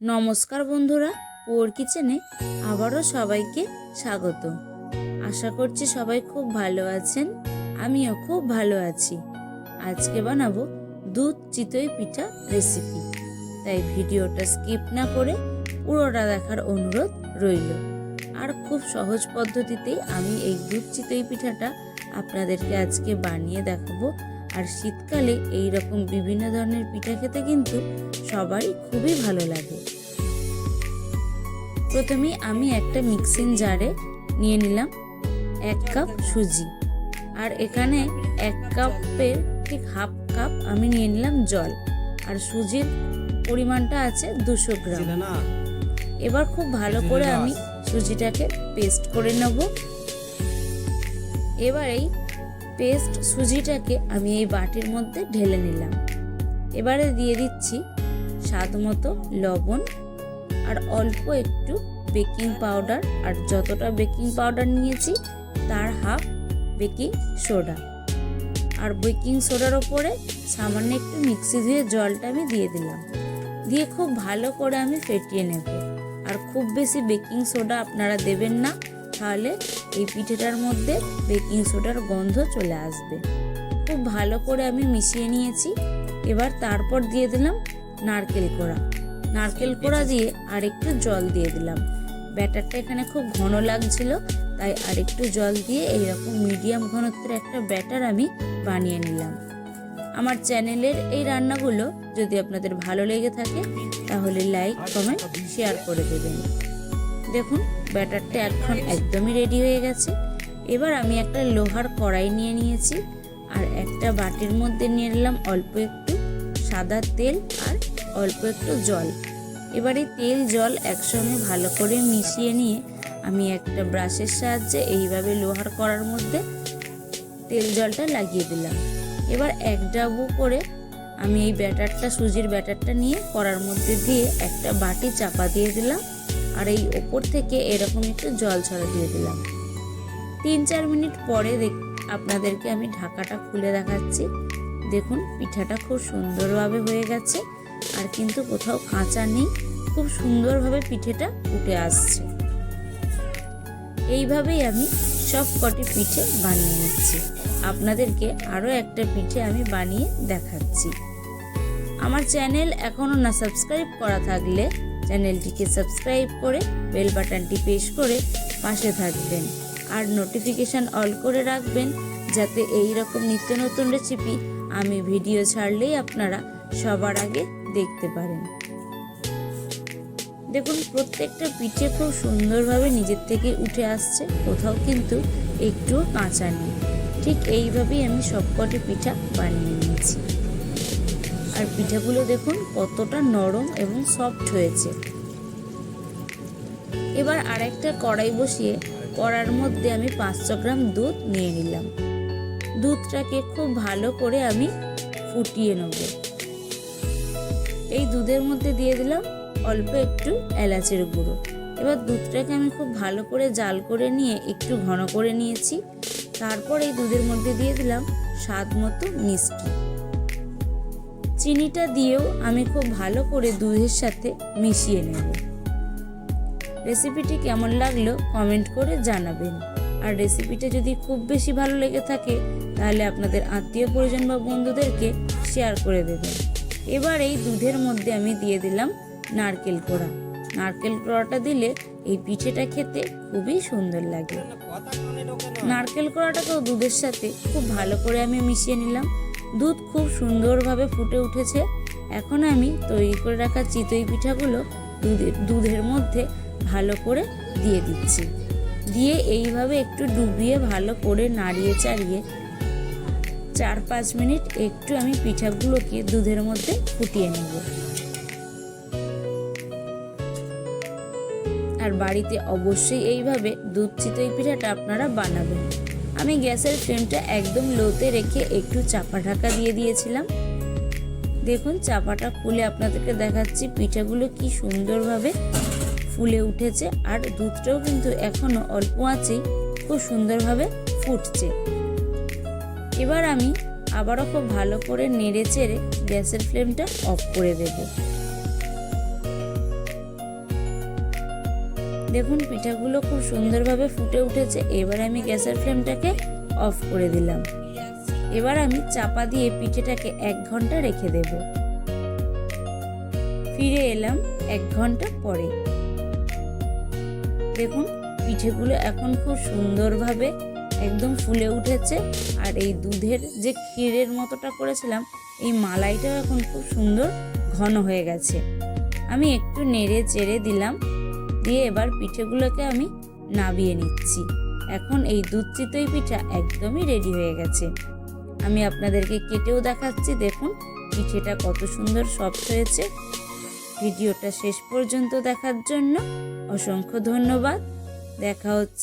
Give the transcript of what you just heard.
নমস্কার বন্ধুরা, পোর কিচেনে আবারও সবাইকে স্বাগত। আশা করছি সবাই খুব ভালো আছেন, আমিও খুব ভালো আছি। আজকে বানাবো দুধ চিতই পিঠা রেসিপি। তাই ভিডিওটা স্কিপ না করে পুরোটা দেখার অনুরোধ রইল। আর খুব সহজ পদ্ধতিতেই আমি এই দুধ চিতই পিঠাটা আপনাদেরকে আজকে বানিয়ে দেখাবো। আর শীতকালে এই রকম বিভিন্ন ধরনের পিঠা খেতে কিন্তু সবারই খুবই ভালো লাগে। প্রথমে আমি একটা মিক্সিং জারে নিয়ে নিলাম এক কাপ সুজি। আর এখানে এক কাপের ঠিক হাফ কাপ আমি নিয়ে নিলাম জল। আর সুজির পরিমাণটা আছে দুশো গ্রাম। এবার খুব ভালো করে আমি সুজিটাকে পেস্ট করে নেব। এবার এই পেস্ট সুজিটাকে আমি এই বাটির মধ্যে ঢেলে নিলাম। এবারে দিয়ে দিচ্ছি স্বাদ মতো লবণ। আর অল্প একটু বেকিং পাউডার। আর যতটা বেকিং পাউডার নিয়েছি, তার হাফ বেকিং সোডা। আর বেকিং সোডার ওপরে সামান্য একটু মিক্সি ধুয়ে জলটা আমি দিয়ে দিলাম। দিয়ে খুব ভালো করে আমি ফেটিয়ে নেব। আর খুব বেশি বেকিং সোডা আপনারা দেবেন না, তাহলে এই পিঠেটার মধ্যে বেকিং সোডার গন্ধ চলে আসবে। খুব ভালো করে আমি মিশিয়ে নিয়েছি। এবার তারপর দিয়ে দিলাম নারকেল কোড়া। নারকেল কোড়া দিয়ে আর একটু জল দিয়ে দিলাম। ব্যাটারটা এখানে খুব ঘন লাগছিল তাই আর একটু জল দিয়ে এইরকম মিডিয়াম ঘনত্বের একটা ব্যাটার আমি বানিয়ে নিলাম। আমার চ্যানেলের এই রান্নাগুলো যদি আপনাদের ভালো লেগে থাকে তাহলে লাইক কমেন্ট শেয়ার করে দেবেন। দেখুন ব্যাটারটা এখন একদমই রেডি হয়ে গেছে। এবার আমি একটা লোহার কড়াই নিয়ে নিয়েছি আর একটা বাটির মধ্যে নিয়ে নিলাম অল্প একটু সাদা তেল আর অল্প একটু জল। এবারে তেল, জল একসঙ্গে ভালো করে মিশিয়ে নিয়ে আমি একটা ব্রাশের সাহায্যে এইভাবে লোহার করার মধ্যে তেল, জলটা লাগিয়ে দিলাম। এবার এক ডাবু করে আমি এই ব্যাটারটা, সুজির ব্যাটারটা নিয়ে কড়ার মধ্যে দিয়ে একটা বাটি চাপা দিয়ে দিলাম আর এই ওপর থেকে এরকম একটু জল ছড়া দিয়ে দিলাম। তিন, চার মিনিট পরে আপনাদেরকে আমি ঢাকাটা খুলে দেখাচ্ছি। দেখুন, পিঠাটা খুব সুন্দরভাবে হয়ে গেছে। আর কিন্তু কোথাও কাঁচা নেই, খুব সুন্দরভাবে পিঠেটা উঠে আসছে। এইভাবেই আমি সব কটি পিঠে বানিয়ে নিচ্ছি। আপনাদেরকে আরও একটা পিঠে আমি বানিয়ে দেখাচ্ছি। আমার চ্যানেল এখনও না সাবস্ক্রাইব করা থাকলে চ্যানেলটিকে সাবস্ক্রাইব করে বেল বাটনটি প্রেস করে পাশে থাকবেন। আর নোটিফিকেশান অল করে রাখবেন যাতে এই রকম নিত্য নতুন রেসিপি আমি ভিডিও ছাড়লেই আপনারা সবার আগে দেখতে পারেন। দেখুন, প্রত্যেকটা পিঠে খুব সুন্দরভাবে নিজের থেকে উঠে আসছে, কোথাও কিন্তু একটুও কাঁচা নেই। ঠিক এইভাবেই আমি সবকটি পিঠা বানিয়ে নিয়েছি। আর পিঠাগুলো দেখুন, কতটা নরম এবং সফট হয়েছে। এবার আরেকটা কড়াই বসিয়ে কড়ার মধ্যে আমি পাঁচশো গ্রাম দুধ নিয়ে নিলাম। দুধটাকে খুব ভালো করে আমি ফুটিয়ে নেব। এই দুধের মধ্যে দিয়ে দিলাম অল্প একটু এলাচের গুঁড়ো। এবার দুধটাকে আমি খুব ভালো করে জাল করে নিয়ে একটু ঘন করে নিয়েছি। তারপর এই দুধের মধ্যে দিয়ে দিলাম স্বাদ মতো মিষ্টি। চিনিটা দিয়েও আমি খুব ভালো করে দুধের সাথে মিশিয়ে নেব। রেসিপিটি কেমন লাগল কমেন্ট করে জানাবেন। আর রেসিপিটা যদি খুব বেশি ভালো লেগে থাকে, তাহলে আপনাদের আত্মীয় পরিজন বা বন্ধুদেরকে শেয়ার করে দেবেন। এবার এই দুধের মধ্যে আমি দিয়ে দিলাম নারকেল কোড়া। নারকেল কোড়াটা দিলে এই পিঠেটা খেতে খুবই সুন্দর লাগে। নারকেল কোড়াটাকেও দুধের সাথে খুব ভালো করে আমি মিশিয়ে নিলাম। দুধ খুব সুন্দরভাবে ফুটে উঠেছে। এখন আমি তৈরি করে রাখা চিতই পিঠাগুলো দুধের দুধের মধ্যে ভালো করে দিয়ে দিচ্ছি। দিয়ে এইভাবে একটু ডুবিয়ে ভালো করে নাড়িয়ে চাড়িয়ে চার পাঁচ মিনিট একটু আমি পিঠাগুলোকে দুধের মধ্যে ফুটিয়ে নেব। আর বাড়িতে অবশ্যই এইভাবে দুধ চিতই পিঠাটা আপনারা বানাবেন। আমি গ্যাসের ফ্লেমটা একদম লোতে রেখে একটু চাপা ঢাকা দিয়ে দিয়েছিলাম। দেখুন, চাপাটা খুলে আপনাদেরকে দেখাচ্ছি পিঠাগুলো কি সুন্দরভাবে ফুলে উঠেছে। আর দুধটাও কিন্তু এখনও অল্প আছেই খুব সুন্দরভাবে ফুটছে। এবার আমি আবারও খুব ভালো করে নেড়ে চেড়ে গ্যাসের ফ্লেমটা অফ করে দেব। দেখুন, পিঠাগুলো খুব সুন্দরভাবে ফুটে উঠেছে। এবার আমি গ্যাসের ফ্লেমটাকে অফ করে দিলাম। এবার আমি চাপা দিয়ে পিঠেটাকে এক ঘণ্টা রেখে দেব। ফিরে এলাম এক ঘণ্টা পরে। দেখুন, পিঠেগুলো এখন খুব সুন্দরভাবে একদম ফুলে উঠেছে। আর এই দুধের যে ক্ষীরের মতোটা করেছিলাম, এই মালাইটাও এখন খুব সুন্দর ঘন হয়ে গেছে। আমি একটু নেড়ে চেড়ে দিলাম, দিয়ে এবার পিঠেগুলোকে আমি নাবিয়ে নিচ্ছি। এখন এই দুধ চিতই পিঠা একদমই রেডি হয়ে গেছে। আমি আপনাদেরকে কেটেও দেখাচ্ছি, দেখুন পিঠেটা কত সুন্দর সফট হয়েছে। ভিডিওটা শেষ পর্যন্ত দেখার জন্য অসংখ্য ধন্যবাদ। দেখা হচ্ছে।